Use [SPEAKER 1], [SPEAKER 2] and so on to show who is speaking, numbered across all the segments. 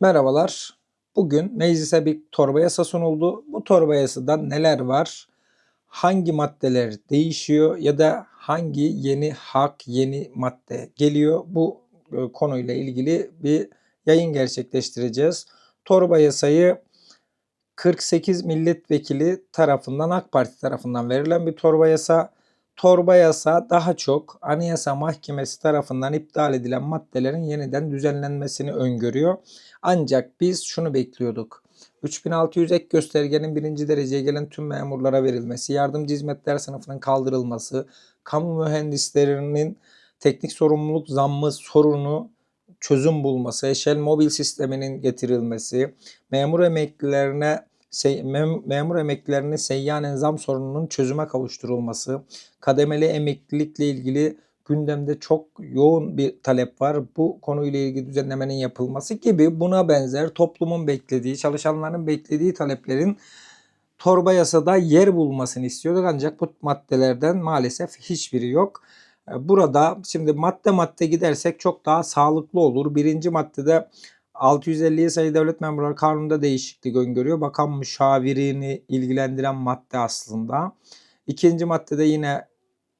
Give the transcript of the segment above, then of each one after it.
[SPEAKER 1] Merhabalar. Bugün meclise bir torba yasa sunuldu. Bu torba yasada neler var? Hangi maddeler değişiyor ya da hangi yeni hak, yeni madde geliyor? Bu e, konuyla ilgili bir yayın gerçekleştireceğiz. Torba yasayı 48 milletvekili tarafından AK Parti tarafından verilen bir torba yasa. Torba yasa daha çok Anayasa Mahkemesi tarafından iptal edilen maddelerin yeniden düzenlenmesini öngörüyor. Ancak biz şunu bekliyorduk. 3600 ek göstergenin birinci dereceye gelen tüm memurlara verilmesi, yardımcı hizmetler sınıfının kaldırılması, kamu mühendislerinin teknik sorumluluk zammı sorunu çözüm bulması, eşel mobil sisteminin getirilmesi, memur emeklilerine se- mem- memur emeklilerinin seyyanen zam sorununun çözüme kavuşturulması, kademeli emeklilikle ilgili gündemde çok yoğun bir talep var. Bu konuyla ilgili düzenlemenin yapılması gibi buna benzer toplumun beklediği, çalışanların beklediği taleplerin torba yasada yer bulmasını istiyorduk ancak bu maddelerden maalesef hiçbiri yok. E, Burada şimdi madde madde gidersek çok daha sağlıklı olur. Birinci maddede 650 sayı devlet memurları kanununda değişiklik öngörüyor. Bakan müşavirini ilgilendiren madde aslında. İkinci maddede yine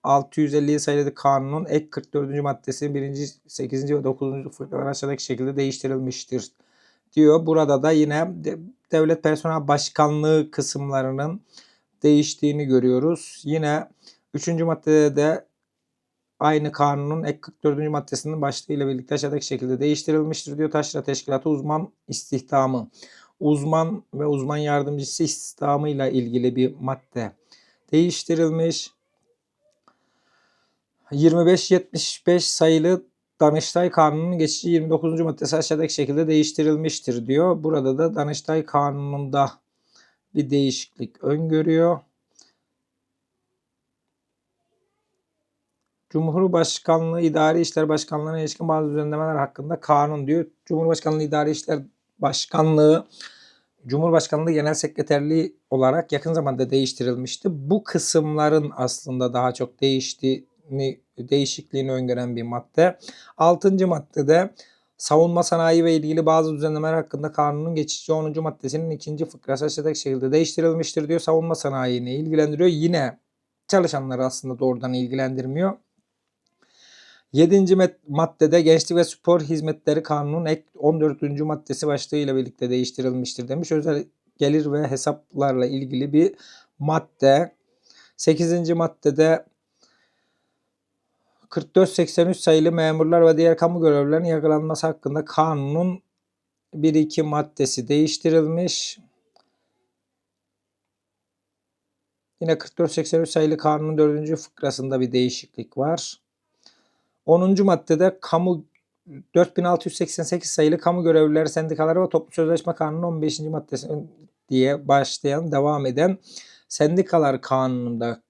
[SPEAKER 1] 650 sayılı kanunun ek 44. maddesi 1. 8. ve 9. fıkralar aşağıdaki şekilde değiştirilmiştir diyor. Burada da yine de- devlet personel başkanlığı kısımlarının değiştiğini görüyoruz. Yine 3. maddede de aynı kanunun ek 44. maddesinin başlığıyla birlikte aşağıdaki şekilde değiştirilmiştir diyor. Taşra Teşkilatı uzman istihdamı. Uzman ve uzman yardımcısı istihdamıyla ilgili bir madde değiştirilmiş. 2575 sayılı Danıştay Kanunu'nun geçici 29. maddesi aşağıdaki şekilde değiştirilmiştir diyor. Burada da Danıştay Kanunu'nda bir değişiklik öngörüyor. Cumhurbaşkanlığı İdari İşler Başkanlığı'na ilişkin bazı düzenlemeler hakkında kanun diyor. Cumhurbaşkanlığı İdari İşler Başkanlığı Cumhurbaşkanlığı Genel Sekreterliği olarak yakın zamanda değiştirilmişti. Bu kısımların aslında daha çok değiştiğini, değişikliğini öngören bir madde. Altıncı maddede savunma sanayi ve ilgili bazı düzenlemeler hakkında kanunun geçici 10. maddesinin ikinci fıkrası aşağıdaki şekilde değiştirilmiştir diyor. Savunma sanayini ilgilendiriyor. Yine çalışanları aslında doğrudan ilgilendirmiyor. 7. maddede Gençlik ve Spor Hizmetleri Kanunu'nun ek 14. maddesi başlığıyla birlikte değiştirilmiştir demiş. Özel gelir ve hesaplarla ilgili bir madde. 8. maddede 4483 sayılı memurlar ve diğer kamu görevlilerinin yargılanması hakkında kanunun 1-2 maddesi değiştirilmiş. Yine 4483 sayılı kanunun 4. fıkrasında bir değişiklik var. 10. maddede kamu 4688 sayılı kamu görevlileri sendikaları ve toplu sözleşme kanunun 15. maddesi diye başlayan devam eden sendikalar kanununda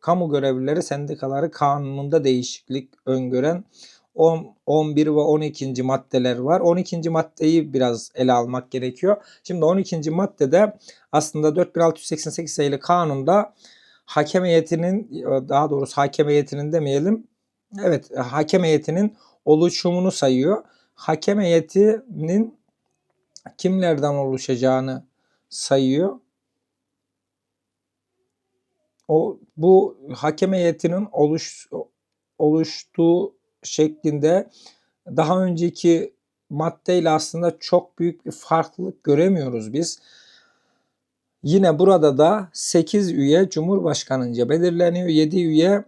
[SPEAKER 1] kamu görevlileri sendikaları kanununda değişiklik öngören 10, 11 ve 12. maddeler var. 12. maddeyi biraz ele almak gerekiyor. Şimdi 12. maddede aslında 4688 sayılı kanunda hakem heyetinin daha doğrusu hakem heyetinin demeyelim Evet, hakem heyetinin oluşumunu sayıyor. Hakem heyetinin kimlerden oluşacağını sayıyor. O bu hakem heyetinin oluş oluştuğu şeklinde daha önceki maddeyle aslında çok büyük bir farklılık göremiyoruz biz. Yine burada da 8 üye Cumhurbaşkanınca belirleniyor. 7 üye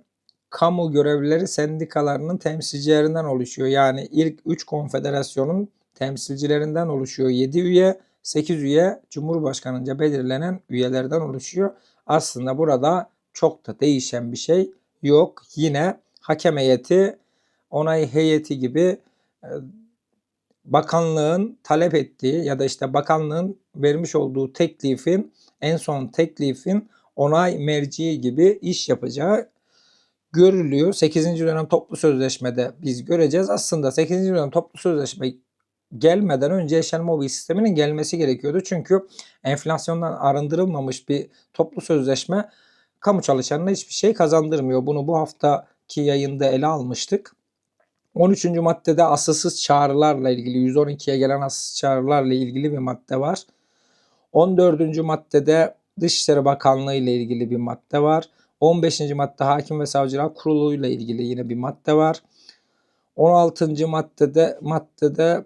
[SPEAKER 1] kamu görevlileri sendikalarının temsilcilerinden oluşuyor. Yani ilk 3 konfederasyonun temsilcilerinden oluşuyor. 7 üye, 8 üye Cumhurbaşkanınca belirlenen üyelerden oluşuyor. Aslında burada çok da değişen bir şey yok. Yine hakem heyeti, onay heyeti gibi e, bakanlığın talep ettiği ya da işte bakanlığın vermiş olduğu teklifin en son teklifin onay merciği gibi iş yapacağı görülüyor. 8. dönem toplu sözleşmede biz göreceğiz. Aslında 8. dönem toplu sözleşme gelmeden önce Eşel Mobil sisteminin gelmesi gerekiyordu. Çünkü enflasyondan arındırılmamış bir toplu sözleşme kamu çalışanına hiçbir şey kazandırmıyor. Bunu bu haftaki yayında ele almıştık. 13. maddede asılsız çağrılarla ilgili 112'ye gelen asılsız çağrılarla ilgili bir madde var. 14. maddede Dışişleri Bakanlığı ile ilgili bir madde var. 15. madde Hakim ve Savcılar Kurulu ile ilgili yine bir madde var. 16. maddede maddede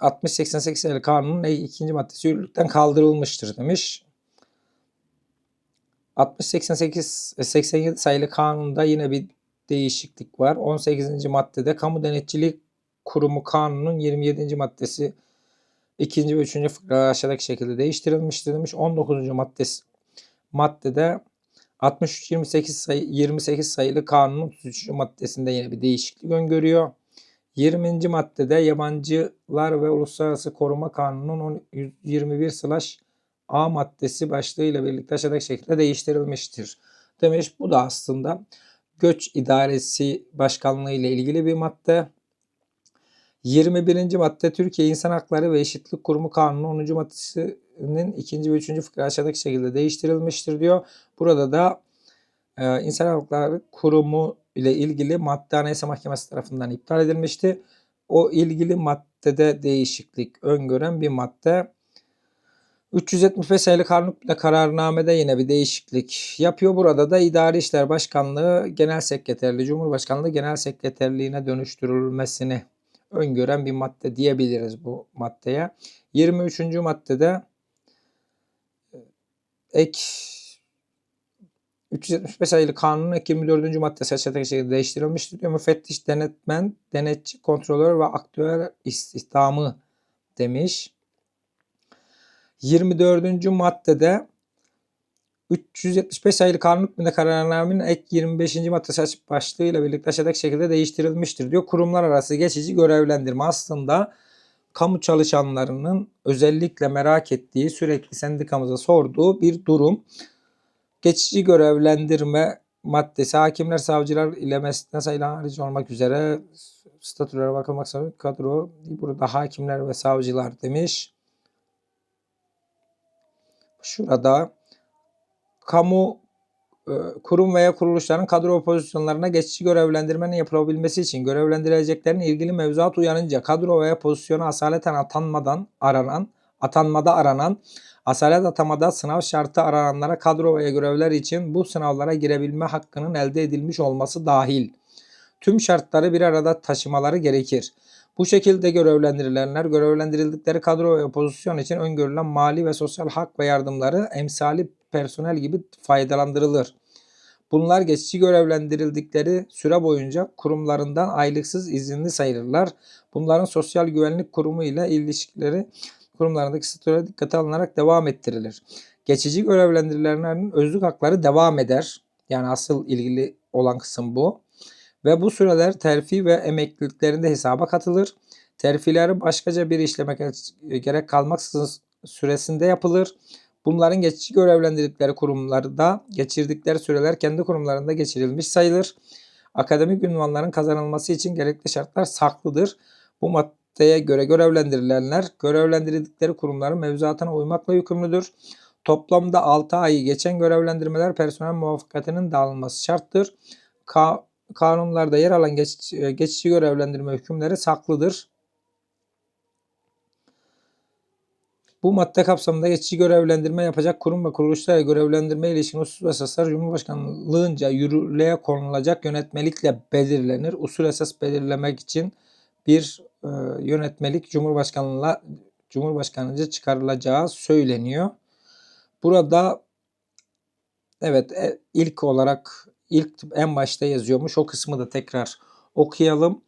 [SPEAKER 1] 60-88 sayılı kanunun ikinci maddesi yürürlükten kaldırılmıştır demiş. 60-88 87 sayılı kanunda yine bir değişiklik var. 18. maddede Kamu Denetçilik Kurumu Kanunu'nun 27. maddesi 2. ve 3. fıkra aşağıdaki şekilde değiştirilmiştir demiş. 19. maddesi maddede 63 28 sayı 28 sayılı kanunun 33. maddesinde yine bir değişiklik öngörüyor. 20. maddede Yabancılar ve Uluslararası Koruma Kanunu'nun 121 slash A maddesi başlığıyla birlikte aşağıdaki şekilde değiştirilmiştir. Demiş bu da aslında Göç İdaresi Başkanlığı ile ilgili bir madde. 21. madde Türkiye İnsan Hakları ve Eşitlik Kurumu Kanunu 10. maddesinin 2. ve 3. fıkra aşağıdaki şekilde değiştirilmiştir diyor. Burada da e, İnsan Hakları Kurumu ile ilgili madde Anayasa Mahkemesi tarafından iptal edilmişti. O ilgili maddede değişiklik öngören bir madde. 375 sayılı kanunla kararnamede yine bir değişiklik yapıyor. Burada da İdari İşler Başkanlığı Genel Sekreterliği, Cumhurbaşkanlığı Genel Sekreterliğine dönüştürülmesini öngören bir madde diyebiliriz bu maddeye. 23. maddede ek 375 sayılı kanunun 24. maddesi aşağıdaki şekilde değiştirilmiştir diyor. Müfettiş, denetmen, denetçi, kontrolör ve aktüel istihdamı demiş. 24. maddede 375 sayılı kanun hükmünde kararnamenin ek 25. maddesi açık başlığıyla birlikte aşağıdaki şekilde değiştirilmiştir diyor. Kurumlar arası geçici görevlendirme aslında kamu çalışanlarının özellikle merak ettiği, sürekli sendikamıza sorduğu bir durum. Geçici görevlendirme maddesi hakimler, savcılar ile meslekten sayılan harici olmak üzere statülere bakılmak üzere kadro burada hakimler ve savcılar demiş. Şurada kamu kurum veya kuruluşların kadro pozisyonlarına geçici görevlendirmenin yapılabilmesi için görevlendirileceklerin ilgili mevzuat uyanınca kadro veya pozisyona asaleten atanmadan aranan, atanmada aranan, asalet atamada sınav şartı arananlara kadro veya görevler için bu sınavlara girebilme hakkının elde edilmiş olması dahil tüm şartları bir arada taşımaları gerekir. Bu şekilde görevlendirilenler görevlendirildikleri kadro ve pozisyon için öngörülen mali ve sosyal hak ve yardımları emsali personel gibi faydalandırılır. Bunlar geçici görevlendirildikleri süre boyunca kurumlarından aylıksız izinli sayılırlar. Bunların sosyal güvenlik kurumu ile ilişkileri kurumlarındaki statüre dikkate alınarak devam ettirilir. Geçici görevlendirilenlerin özlük hakları devam eder. Yani asıl ilgili olan kısım bu. Ve bu süreler terfi ve emekliliklerinde hesaba katılır. Terfileri başkaca bir işleme gerek kalmaksızın süresinde yapılır. Bunların geçici görevlendirdikleri kurumlarda geçirdikleri süreler kendi kurumlarında geçirilmiş sayılır. Akademik ünvanların kazanılması için gerekli şartlar saklıdır. Bu maddeye göre görevlendirilenler görevlendirildikleri kurumların mevzuatına uymakla yükümlüdür. Toplamda 6 ayı geçen görevlendirmeler personel muvaffakatinin dağılması şarttır. Ka kanunlarda yer alan geç, geçici görevlendirme hükümleri saklıdır. Bu madde kapsamında geçici görevlendirme yapacak kurum ve kuruluşlara görevlendirme ilişkin usul esaslar Cumhurbaşkanlığınca yürürlüğe konulacak yönetmelikle belirlenir. Usul esas belirlemek için bir e, yönetmelik Cumhurbaşkanlığına Cumhurbaşkanınca çıkarılacağı söyleniyor. Burada evet e, ilk olarak ilk en başta yazıyormuş. O kısmı da tekrar okuyalım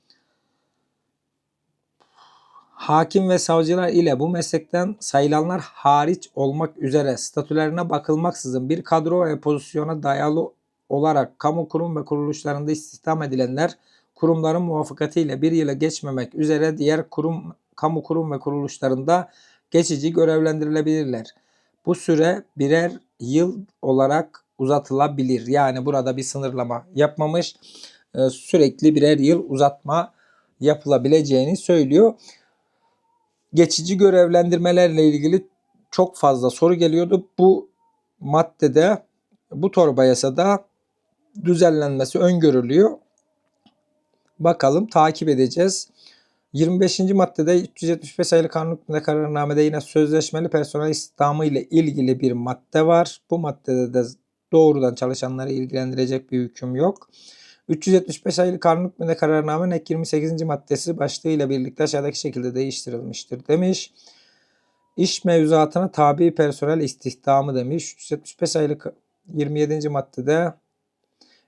[SPEAKER 1] hakim ve savcılar ile bu meslekten sayılanlar hariç olmak üzere statülerine bakılmaksızın bir kadro ve pozisyona dayalı olarak kamu kurum ve kuruluşlarında istihdam edilenler kurumların muvaffakatiyle bir yıla geçmemek üzere diğer kurum kamu kurum ve kuruluşlarında geçici görevlendirilebilirler. Bu süre birer yıl olarak uzatılabilir. Yani burada bir sınırlama yapmamış. Ee, sürekli birer yıl uzatma yapılabileceğini söylüyor geçici görevlendirmelerle ilgili çok fazla soru geliyordu. Bu maddede bu torba yasada düzenlenmesi öngörülüyor. Bakalım takip edeceğiz. 25. maddede 375 sayılı kanun kararnamede yine sözleşmeli personel istihdamı ile ilgili bir madde var. Bu maddede de doğrudan çalışanları ilgilendirecek bir hüküm yok. 375 sayılı kanun hükmünde kararnamenin ek 28. maddesi başlığıyla birlikte aşağıdaki şekilde değiştirilmiştir demiş. İş mevzuatına tabi personel istihdamı demiş. 375 sayılı 27. maddede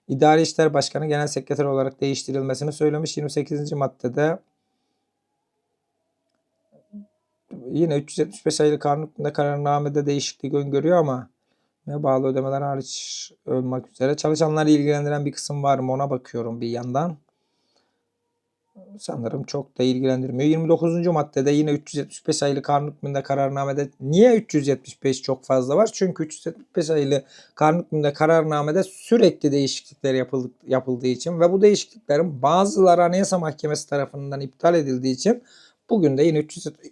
[SPEAKER 1] İdari İşler Başkanı Genel Sekreter olarak değiştirilmesini söylemiş. 28. maddede yine 375 sayılı kanun hükmünde kararnamede değişiklik öngörüyor ama ve bağlı ödemeler hariç olmak üzere çalışanları ilgilendiren bir kısım var mı ona bakıyorum bir yandan. Sanırım çok da ilgilendirmiyor. 29. maddede yine 375 sayılı kanun hükmünde kararnamede niye 375 çok fazla var? Çünkü 375 sayılı kanun hükmünde kararnamede sürekli değişiklikler yapıldı, yapıldığı için ve bu değişikliklerin bazıları Anayasa Mahkemesi tarafından iptal edildiği için bugün de yine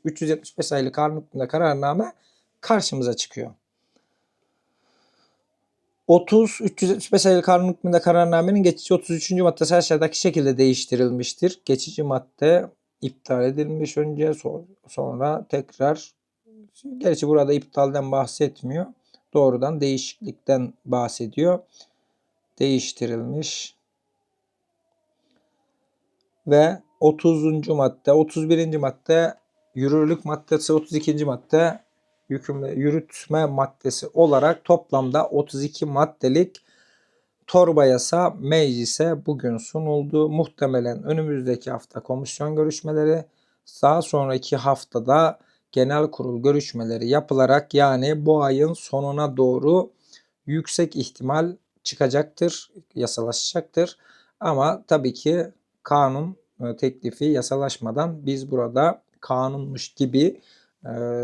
[SPEAKER 1] 375 sayılı kanun hükmünde kararname karşımıza çıkıyor. 30 375 sayılı kanun hükmünde kararnamenin geçici 33. maddesi aşağıdaki şekilde değiştirilmiştir. Geçici madde iptal edilmiş önce sonra tekrar gerçi burada iptalden bahsetmiyor. Doğrudan değişiklikten bahsediyor. Değiştirilmiş. Ve 30. madde, 31. madde yürürlük maddesi, 32. madde yükümle, yürütme maddesi olarak toplamda 32 maddelik torba yasa meclise bugün sunuldu. Muhtemelen önümüzdeki hafta komisyon görüşmeleri, daha sonraki haftada genel kurul görüşmeleri yapılarak yani bu ayın sonuna doğru yüksek ihtimal çıkacaktır, yasalaşacaktır. Ama tabii ki kanun e, teklifi yasalaşmadan biz burada kanunmuş gibi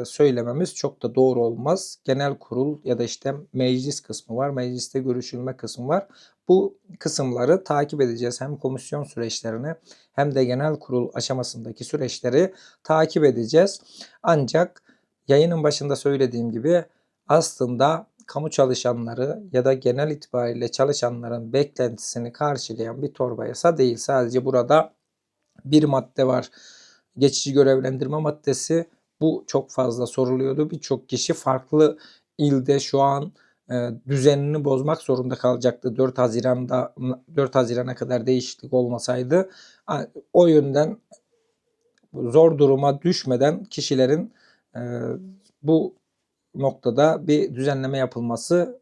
[SPEAKER 1] söylememiz çok da doğru olmaz. Genel kurul ya da işte meclis kısmı var. Mecliste görüşülme kısmı var. Bu kısımları takip edeceğiz. Hem komisyon süreçlerini hem de genel kurul aşamasındaki süreçleri takip edeceğiz. Ancak yayının başında söylediğim gibi aslında kamu çalışanları ya da genel itibariyle çalışanların beklentisini karşılayan bir torba yasa değil. Sadece burada bir madde var. Geçici görevlendirme maddesi bu çok fazla soruluyordu. Birçok kişi farklı ilde şu an e, düzenini bozmak zorunda kalacaktı. 4 Haziran'da 4 Haziran'a kadar değişiklik olmasaydı o yönden zor duruma düşmeden kişilerin e, bu noktada bir düzenleme yapılması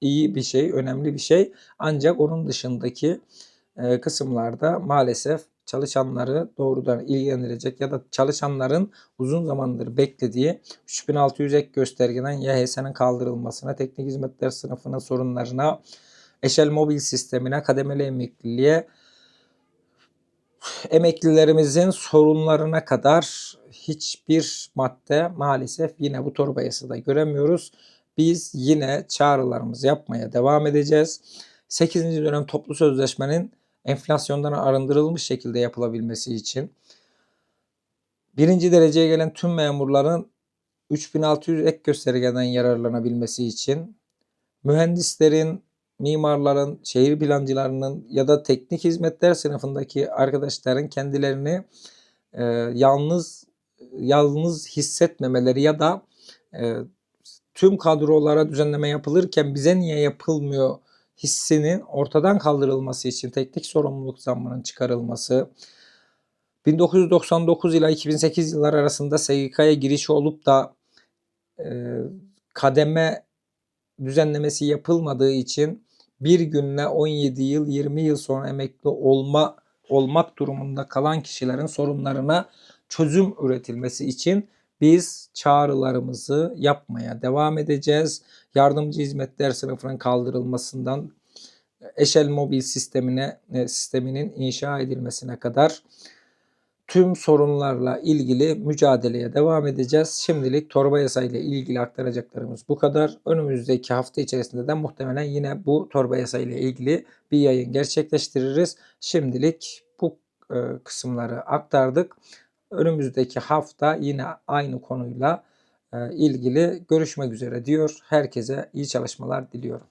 [SPEAKER 1] iyi bir şey, önemli bir şey. Ancak onun dışındaki e, kısımlarda maalesef çalışanları doğrudan ilgilendirecek ya da çalışanların uzun zamandır beklediği 3600 ek göstergeden YHS'nin kaldırılmasına, teknik hizmetler sınıfının sorunlarına, eşel mobil sistemine, kademeli emekliliğe, emeklilerimizin sorunlarına kadar hiçbir madde maalesef yine bu torba yasada göremiyoruz. Biz yine çağrılarımızı yapmaya devam edeceğiz. 8. dönem toplu sözleşmenin enflasyondan arındırılmış şekilde yapılabilmesi için birinci dereceye gelen tüm memurların 3600 ek göstergeden yararlanabilmesi için mühendislerin, mimarların, şehir plancılarının ya da teknik hizmetler sınıfındaki arkadaşların kendilerini e, yalnız yalnız hissetmemeleri ya da e, tüm kadrolara düzenleme yapılırken bize niye yapılmıyor hissinin ortadan kaldırılması için teknik sorumluluk zammının çıkarılması, 1999 ila 2008 yıllar arasında SGK'ya girişi olup da e, kademe düzenlemesi yapılmadığı için bir günle 17 yıl 20 yıl sonra emekli olma olmak durumunda kalan kişilerin sorunlarına çözüm üretilmesi için biz çağrılarımızı yapmaya devam edeceğiz. Yardımcı hizmetler sınıfının kaldırılmasından eşel mobil sistemine e, sisteminin inşa edilmesine kadar tüm sorunlarla ilgili mücadeleye devam edeceğiz. Şimdilik torba yasa ile ilgili aktaracaklarımız bu kadar. Önümüzdeki hafta içerisinde de muhtemelen yine bu torba yasa ile ilgili bir yayın gerçekleştiririz. Şimdilik bu e, kısımları aktardık önümüzdeki hafta yine aynı konuyla ilgili görüşmek üzere diyor. Herkese iyi çalışmalar diliyorum.